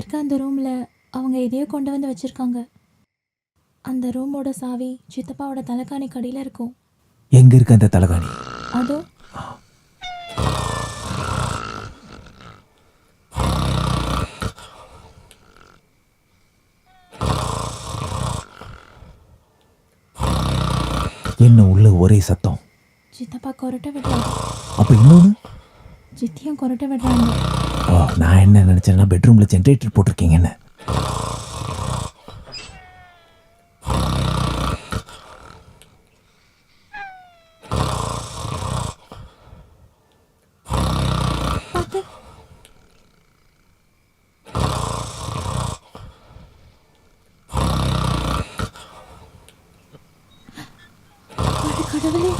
இருக்க அந்த ரூமில் அவங்க எதையோ கொண்டு வந்து வச்சுருக்காங்க. அந்த ரூமோட சாவி சித்தப்பாவோட தலைக்காணி கடியில் இருக்கும். எங்க இருக்கு அந்த தலகாணி? அதோ. என்ன உள்ள ஒரே சத்தம்? சித்தப்பா கொரட்டை விடுறாங்க. அப்ப இன்னொன்னு? சித்தியும் கொரட்டை விடுறாங்க. நான் என்ன நினச்சேன்னா பெட்ரூமில் ஜென்ரேட்டர் போட்டிருக்கீங்கன்னு. கடவுளே.